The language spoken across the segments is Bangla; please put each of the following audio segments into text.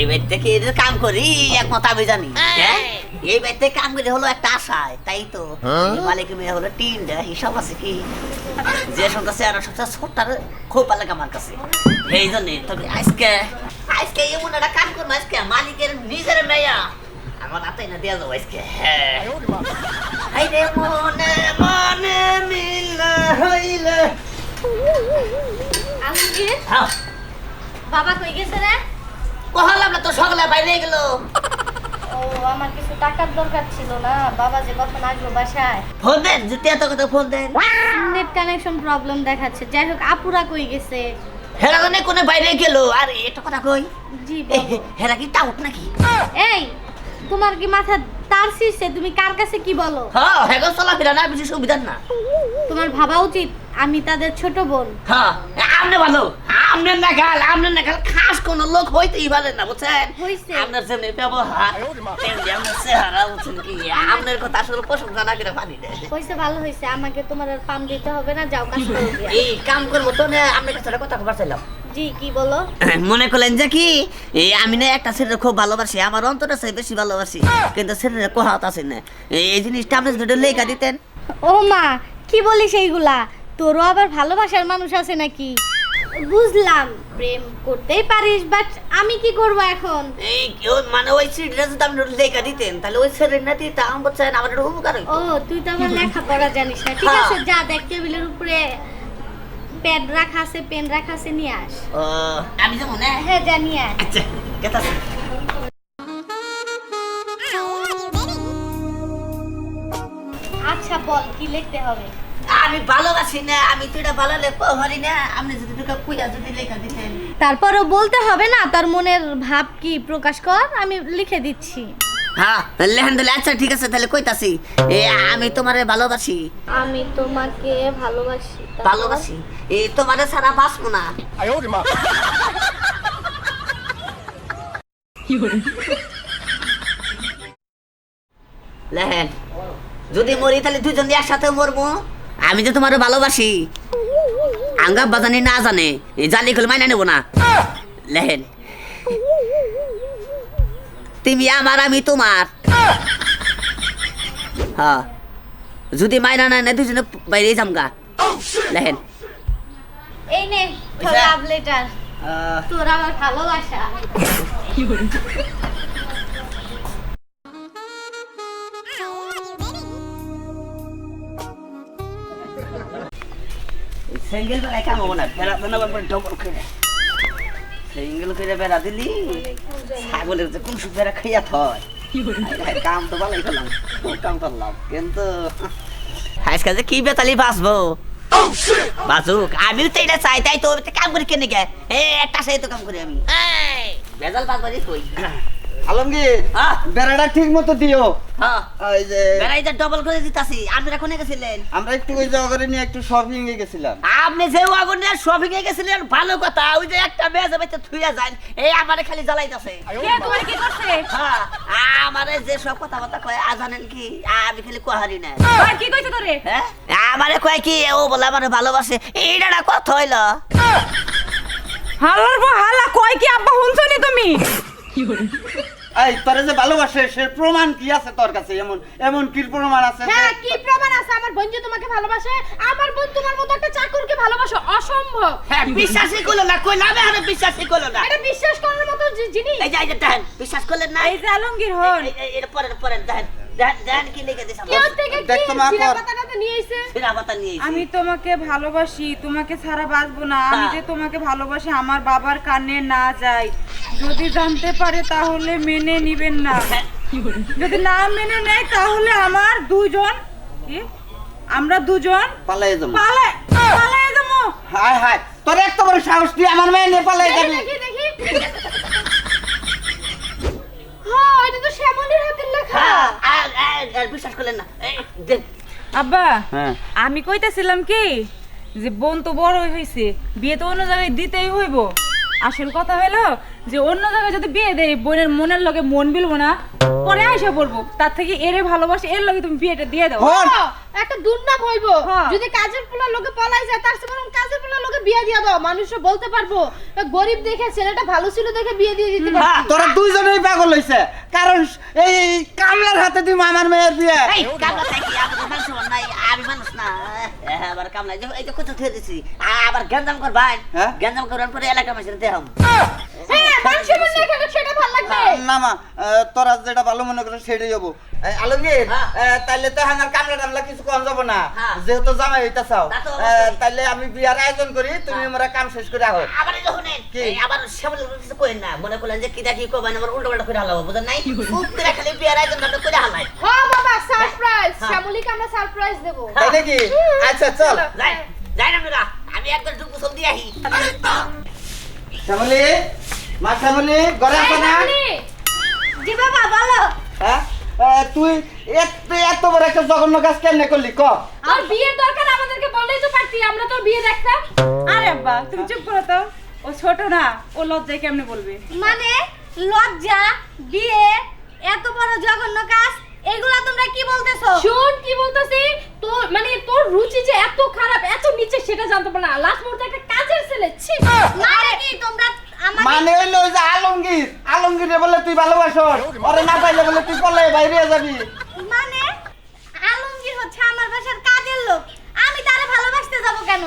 এই বাড়ি থেকে এদের কাম করি একমত আমি জানি। হ্যাঁ? এই বাড়ি থেকে কাম করে হলো একটা আশায় তাই তো? এই মালিকের মেয়ে হলো তিনটা হিসাব আছে কি? যে সঙ্গে সে আর সবচেয়ে ছোট্ট খুব ভালো আমার কাছে। এই জন্যে তবে আজকে আজকে এমন একটা কাম করব আজকে মালিকের নিজের মেয়া। আমার হাতে না দেওয়া যাব আজকে। হ্যাঁ। মনে মনে মিল হইলে। হ্যাঁ। বাবা কই গেছে রে? কহলাম না তো সকালে বাইরে গেল। ও আমার কিছু টাকার দরকার ছিল না। বাবা যে কখন আসব বাসায়? ফোন দেন যদি এত কথা ফোন দেন। নেট কানেকশন প্রবলেম দেখাচ্ছে। যাই হোক আপুরা কই গেছে? হেরা মানে কোনে বাইরে গেল? আর এটা কথা কই? জি হেরা কি টাউট নাকি? এই তোমার কি মাথা তার শীর্ষে তুমি কার কাছে কি বলো? হ্যাঁ হেগো চলাফেরা না বেশি সুবিধার না। তোমার ভাবা উচিত আমি তাদের ছোট বোন। হ্যাঁ আমনে ভালো আমনে না গাল আমনে না গাল খাস কোন লোক হইতেই পারে না বুঝছেন? হইছে। আপনার যেমনি ব্যবহার তেমনি আপনার চেহারা বুঝছেন কি? আপনার কথা আসলে প্রশংসা না করে পারি না। হইছে ভালো হইছে আমাকে তোমার আর পাম দিতে হবে না যাও কাজ করো এই কাম করব তো না আপনার কাছে কথা চাইলাম। জি কি বলো? মনে করলেন যে কি এই আমি না একটা ছেলে খুব ভালোবাসি আমার অন্তর আছে বেশি ভালোবাসি কিন্তু ছেলের কোহাত আছে না। এই- জিনিসটা আপনি যদি লেখা দিতেন। ও মা কি বলিস এইগুলা? তোরও আবার ভালোবাসার মানুষ আছে নাকি? বুঝলাম প্রেম করতেই পারিস বাট আমি কি করব এখন? এই মানে ওই সিটটা যদি আপনি লেখা দিতেন তাহলে ওই ছেলের দিতে আমার বলছেন আমার উপকার ও তুই তো আমার লেখাপড়া জানিস না ঠিক আছে যা দেখ টেবিলের উপরে। প্যাড রাখা আছে পেন রাখা আছে নিয়ে আস। ও, আমি যেমন হ্যাঁ হ্যাঁ যা নিয়ে আয়। আচ্ছা কেতা আচ্ছা বল কি লিখতে হবে? আমি ভালোবাসি না আমি তো এটা ভালো লেখা হরি না। আপনি যদি দুটো কুইয়া যদি লেখা দিতেন। তারপরও বলতে হবে না তার মনের ভাব কি প্রকাশ কর আমি লিখে দিচ্ছি। হ্যাঁ লেহেন দিলে আচ্ছা ঠিক আছে তাহলে কইতাছি। এ আমি তোমারে ভালোবাসি। আমি তোমাকে ভালোবাসি ভালোবাসি? এই তোমারে সারা বাঁচবো না। লেহেন যদি মরি তাহলে দুজন একসাথে মরবো। আমি যে তোমার ভালোবাসি আঙ্গা বাজানি না জানে জালি খুলে মাইনা নেব না। লেহেন তুমি আমার আমি তোমার। হ্যাঁ। যদি মাইনা না নেয় দুজনে বাইরে যামগা। লেহেন এই নে? লাভ লেটার তোর আমার ভালোবাসা। সিঙ্গেল বেলায় কাম হব না বেড়া তো ডবল করে। সিঙ্গেল করে বেড়া দিলি? ছাগলের যে কোন সুখ বেড়া খাইয়া থয়? কাম তো ভালোই করলাম কাম করলাম কিন্তু আজকে যে কি বেতালি বাঁচবো? বাঁচুক আমিও তো এটা চাই তাই তো কাম করে কেনে গে? এ একটা সেই তো কাম করি আমি। বেজাল বাঁচবারই কই? আলমগীর হ্যাঁ। বেড়াটা ঠিক মতো দিও। হ্যাঁ। ওই যে বেড়াই যে ডবল করে দিতাছি আপনারা কোনে গেছিলেন? আমরা একটু ওই জায়গা নিয়ে একটু শপিং এ গেছিলাম। আপনি যে আগুন নিয়ে শপিং এ গেছিলেন ভালো কথা। ওই যে একটা মেয়ে যাবে তো থুইয়া যান এই আমারে খালি জ্বালাইতাছে। হ্যাঁ আমারে যে সব কথাবার্তা কয় আ জানেন কি? আমি খালি কোহারি না। কি কইছে তোরে? হ্যাঁ? আমারে কয় কি ও বলে আমারে ভালোবাসে। এইটা কথা হইল। হালার পর হালা কয় কি আব্বা শুনছনি তুমি? এই তোর যে ভালোবাসে সে প্রমাণ কি আছে তোর কাছে? এমন এমন কি প্রমাণ আছে? হ্যাঁ কি প্রমাণ আছে? আমার বোন যে তোমাকে ভালোবাসে? আমার বোন তোমার মতো একটা চাকরকে ভালোবাসে? অসম্ভব। হ্যাঁ বিশ্বাসই করল না কইলাম আমি বিশ্বাসই করল না। এটা বিশ্বাস করার মতো জিনিস। এই যে এই যে দেখেন বিশ্বাস করলেন না? এই যে আলমগীর হন। এর দেখেন নিয়ে এসেছি। আমি তোমাকে ভালোবাসি তোমাকে ছাড়া বাঁচবো না। আমি হ্যাঁ। যে তোমাকে ভালোবাসি আমার বাবার কানে না যাই যদি জানতে পারে তাহলে মেনে নিবেন না। যদি না মেনে নেয় তাহলে আমার দুজন কি? আমরা দুজন পালাই যাব। পালে পালাই যাব। হায় হায় তোর এত বড় সাহস তুই আমার মেয়ে নিয়ে পালাই যাবি। দেখি দেখি। হ্যাঁ এটা তো শ্যামলীর হাতের লেখা। হ্যাঁ আর বিশ্বাস করলেন না। এই, আব্বা হ্যাঁ। আমি কইতেছিলাম কি? যে বোন তো বড় হয়েছে বিয়ে তো অন্য জায়গায় দিতেই হইব। আসল কথা হলো যে অন্য জায়গায় যদি বিয়ে দেয় বোনের মনের লোকে মন বিলবো না পরে আইসা পড়ব। তার থেকে এরে ভালোবাসে এর লোকে তুমি বিয়েটা দিয়ে দাও। একটা দুর্নাম হইব। হ্যাঁ। যদি কাজের পোলা লোকে পলাই যায় তার পোলা লোকে বিয়ে দিয়ে দাও মানুষও বলতে পারব গরিব দেখে ছেলেটা ভালো ছিল দেখে বিয়ে দিয়ে দিতে পারব। তোরা দুইজনেই পাগল হইছে। কারণ এই কামলার হাতে তুমি মামার মেয়ের বিয়ে। এই কামলা থাকি আমি তো মানুষ নাই আমি মানুষ না। আবার কামলা এই যে- এই যে কোথাও থুয়ে দিছি। আবার গেঞ্জাম কর ভাই হ্যাঁ? গেঞ্জাম করার পরে এলাকা মাসে দেহাম হ্যাঁ মানুষের মনে এখানে না মা তোরা যেটা ভালো মনে সেটাই যাব আলমগীর হ্যাঁ। তাইলে তো কামলা টামলা কিছু কম যাব না। হ্যাঁ। যেহেতু জামাই হইতা চাও। তাইলে আমি বিয়ার আয়োজন করি তুমি আমরা কাম শেষ করে আহো। আবার কি? আবার সেবল কিছু করেন না মনে করলেন যে কিটা কি করবেন আবার উল্টো পাল্টা করে হালাবো বুঝেন নাই? উত্তরে খালি বিয়ার আয়োজন করে হালাই ও বাবা সারপ্রাইজ হ্যাঁ। আমরা সারপ্রাইজ দেব। তাই নাকি? আচ্ছা চল। যাই যাই না মেয়েরা আমি একবার ঢুকু চল দিয়ে আহি শ্যামলি? মা শ্যামলি ঘরে আসো না? জি বাবা বলো? হ্যাঁ? তুই এত এত বড় একটা জঘন্য কাজ কেমনে করলি ক? তোর বিয়ের দরকার আমাদেরকে বললেই তো পারতি আমরা তোর বিয়ে দেখতাম। আরে আব্বা তুমি চুপ করো তো। ও ছোট না ও লজ্জায় কেমনে বলবে? মানে লজ্জা বিয়ে এত বড় জঘন্য কাজ এগুলা তোমরা কি বলতেছো? শোন কি বলতেছি? তোর মানে তোর রুচি যে এত খারাপ এত নিচে সেটা জানতে পারে না। লাস্ট মুহূর্তে একটা কাজের ছেলে ছি। মানে কি তোমরা মানে হইল যে আলমগীর। আলমগীরে বলে তুই ভালোবাসো ওরে না পাইলে বলে তুই পলে বাইরে যাবি। মানে আলমগীর হচ্ছে আমার বাসার কাজের লোক। আমি তারে ভালোবাসতে যাব কেন?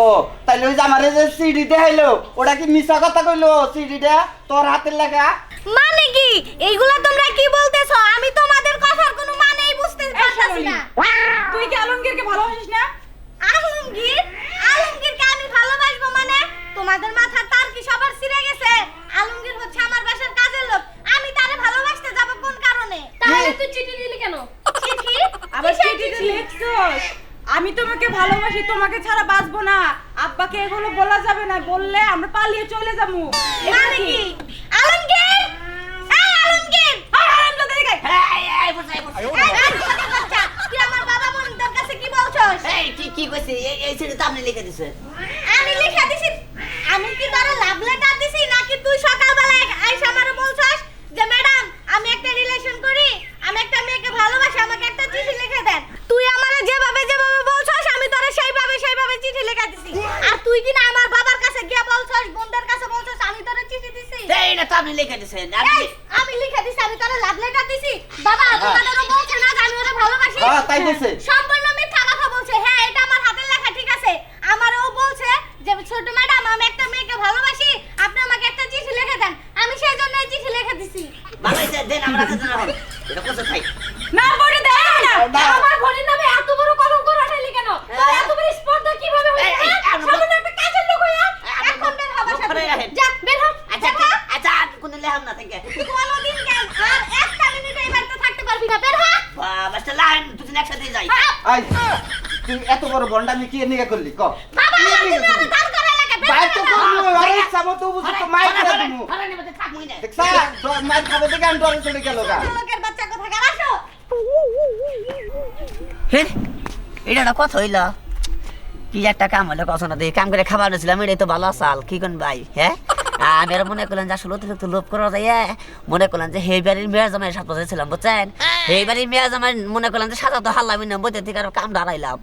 ও তাইলে ওই যে আমার যে সিডি দেখাইলো ওটা কি মিছা কথা কইলো সিডিটা? তোর হাতের লাগা মানে কি এইগুলা তোমরা কি বলতেছো আমি তোমাদের কথার কোনো মানেই বুঝতে পারতাছি না তুই কি আলমগীরকে ভালোবাসিস না আলমগীর আলমগীরকে আমি ভালোবাসবো মানে তোমাদের মাথা তার কি সবার ছিঁড়ে গেছে আলমগীর হচ্ছে আমার বাসার কাজের লোক আমি তারে ভালোবাসতে যাব কোন কারণে তাহলে তুই চিঠি দিলি কেন চিঠি আবার কিসের আমি তোমাকে ভালোবাসি তোমাকে ছাড়া বাঁচবো না। আব্বাকে এগুলো বলা যাবে না বললে আমরা পালিয়ে চলে যাব। মানে কি? আলমগীর! এই আলমগীর! এই এই বুঝাই বুঝাই এই, এই, ছোট বাচ্চা, তুই আমার বাবা বোনদের কাছে কি বলছস? এই তুই কি কইছিস? এই এই ছেলে তো আপনি লিখে দিছে। আমি লিখে দিছি। আমি কি তোরা লাভ লেটার দিছি নাকি তুই সকালবেলা আইসা আমারে বলছস যে ম্যাডাম আমি একটা রিলেশন করি আমি একটা মেয়েকে ভালোবাসি আমাকে একটা চিঠি লিখে দেন তুই আমারে যেভাবে যেভাবে বলছস আমি তোরা সেইভাবে সেইভাবে চিঠি লিখে দিছি আর তুই কি না আমার বাবার কাছে গিয়ে বলছস বোনদের কাছে বলছস আমি তোরা চিঠি দিছি এইটা তো আপনি লিখে দিছেন আমি লিখে দিছি আমি তোরা লাভ লেটার দিছি। বাবা তোমাদেরও বলছে না আমি ওরে ভালোবাসি। হ্যাঁ, তাই বলছে। সম্পূর্ণ মিথ্যা কথা বলছে হ্যাঁ এটা আমার হাতের লেখা ঠিক আছে আমারও বলছে যে ছোট ম্যাডাম আমি একটা মেয়েকে ভালোবাসি আপনি আমাকে একটা চিঠি লিখে দেন আমি সেই জন্য এই চিঠি লিখে দিছি ভালো হয়েছে দেন আমরা কাছে না হবে এটা কোথায় খাই না বলে দে না না। আমার বোনের নামে এত বড় কলঙ্ক রাখাইলি কেন তোর এত বড় স্পর্ধা কীভাবে হলো এই, এই, হ্যাঁ? আমি- সামান্য একটা কাজের লোক হইয়া এখন বের হবার সাথে মুখখানে রাখেন। যা বের হ আচ্ছা ঠিক- আচ্ছা আর কোনো লেহাম না থেকে কোনোদিন কেন আর একটা মিনিট এই বাড়িতে থাকতে পারবি না বের হ বাবা লাইন দুজন একসাথে যাই আই তুই এত বড় বন্ডামি কি নিয়ে করলি? ক। বাবা কি তুমি নিয়ে ওরে দাঁড় করায় লাগে বের বাইর হ তো না। করব আরে সামো তো বুঝি তো মাইর করে দিমু। দেখছা মাইর খাব দেখে আমি ডরে চলে গেল গা। লোকের বাচ্চা কোথাকার আসো। হে এটা একটা কথা হইল। কি একটা কাম হলো কথা না দিয়ে। কাম করে খাবার নিয়েছিলাম এটাই তো ভালো আসাল। কি কোন ভাই হ্যাঁ? আমি আর মনে করলেন যে আসলে অতিরিক্ত লোভ করা যায় মনে করলেন যে হে বাড়ির মেয়ের জামাই ছিলাম বুঝছেন? হে বাড়ির মেয়ের জামাই মনে করলেন যে সাজা তো হাল্লা না বইতে থেকে আর কাম দাঁড়াইলাম।